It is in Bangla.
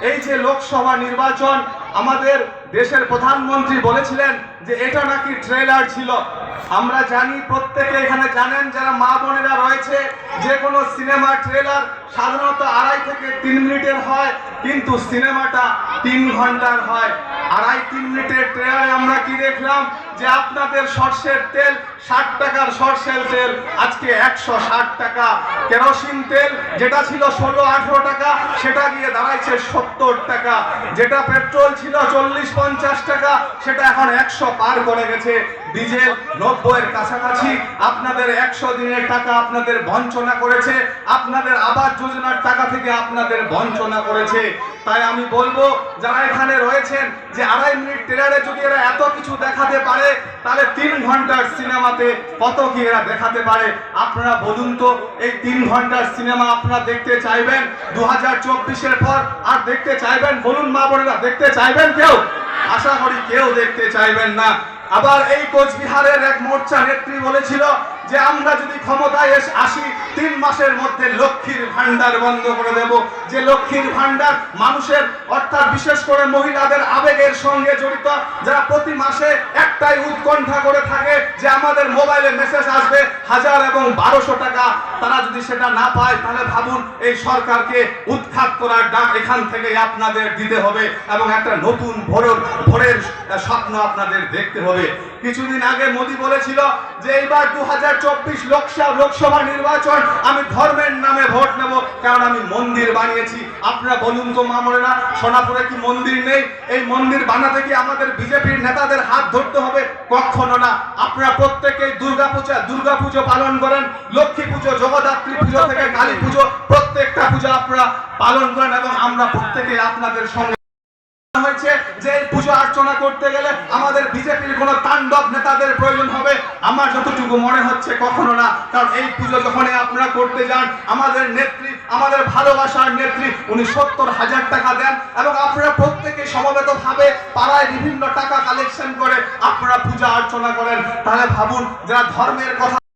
এই যে লোকসভা নির্বাচন আমাদের দেশের প্রধানমন্ত্রী বলেছিলেন যে এটা নাকি ট্রেলার ছিল। আমরা জানি, প্রত্যেকে এখানে জানেন, যারা মা বোনেরা রয়েছে, যে কোনো সিনেমা ট্রেলার সাধারণত আড়াই থেকে তিন মিনিটের হয়, কিন্তু সিনেমাটা তিন ঘণ্টার হয়। আড়াই, তিন মিনিটের ট্রেলারে আমরা কি দেখলাম? যে আপনাদের সর্ষের তেল, ষাট টাকার সর্ষের তেল, আজকে একশো ষাট টাকা। কেরোসিন তেল, যেটা ছিল ষোলো আঠেরো টাকা, সেটা গিয়ে দাঁড়াইছে সত্তর টাকা। যেটা পেট্রোল ছিল চল্লিশ পঞ্চাশ টাকা। সেটা এখন একশো পার করে গেছে। ডিজেল নব্বইয়ের কাছাকাছি। আপনাদের একশো দিনের টাকা আপনাদের বঞ্চনা করেছে। আপনাদের আবাস যোজনার টাকা থেকে আপনাদের বঞ্চনা করেছে। তাই আমি বলব, যারা এখানে রয়েছেন, যে আড়াই মিনিট ট্রেলারে যদি এরা এত কিছু দেখাতে পারে, তাহলে তিন ঘণ্টার সিনেমাতে কত কি এরা দেখাতে পারে? আপনারা বলুন তো, এই তিন ঘণ্টার সিনেমা আপনারা দেখতে চাইবেন দু হাজার পর? আর দেখতে চাইবেন? বলুন মা বোনেরা, দেখতে চাইবেন? কেউ? আশা করি কেউ দেখতে চাইবেন না। আবার এই কোচবিহারের মোর্চা নেত্রী বলেছিল যে আমরা যদি ক্ষমতায় এসে আসি, তিন মাসের মধ্যে লক্ষ্মীর ভান্ডার বন্ধ করে দেব। যে লক্ষ্মীর ভান্ডার মানুষের, অর্থাৎ বিশেষ করে মহিলাদের আবেগের সঙ্গে জড়িত, যারা প্রতি মাসে একটাই উৎকণ্ঠা করে থাকে যে আমাদের মোবাইলে মেসেজ আসবে হাজার এবং বারোশো টাকা। তারা যদি সেটা না পায়, তাহলে ভাবুন এই সরকারকে উৎখাত করার ডাক এখান থেকে আপনাদের দিতে হবে এবং একটা নতুন ভোরের ভোরের স্বপ্ন আপনাদের দেখতে হবে। কিছুদিন আগে মোদী বলেছিল যে এইবার দু হাজার চব্বিশ লোকসভা লোকসভা নির্বাচন আমি ধর্মের নামে ভোট নেব কারণ আমি মন্দির বানিয়েছি। আপনারা বলুন তো মামরেরা সোনাপুরে কি মন্দির নেই? এই মন্দির বানাতে কি আমাদের বিজেপির নেতাদের হাত ধরতে হবে? কখনো না। আপনারা প্রত্যেকেই দুর্গা পূজা দুর্গা পুজো পালন করেন লক্ষ্মী পুজো জগদ্ধাত্রী পুজো থেকে কালী পুজো প্রত্যেকটা পুজো আপনারা পালন করেন এবং আমরা প্রত্যেকে আপনাদের সঙ্গে হয়েছে যে পুজো করতে গেলে আমাদের বিজেপির নেতাদের প্রয়োজন হবে। আমার যতটুকু মনে হচ্ছে কখনো না, কারণ এই পুজো আপনারা করতে যান, আমাদের নেত্রী, আমাদের ভালোবাসার নেত্রী, উনি সত্তর হাজার টাকা দেন এবং আপনারা প্রত্যেকে সমবেত ভাবে পাড়ায় বিভিন্ন টাকা কালেকশন করে আপনারা পূজা অর্চনা করেন। তাহলে ভাবুন, যারা ধর্মের কথা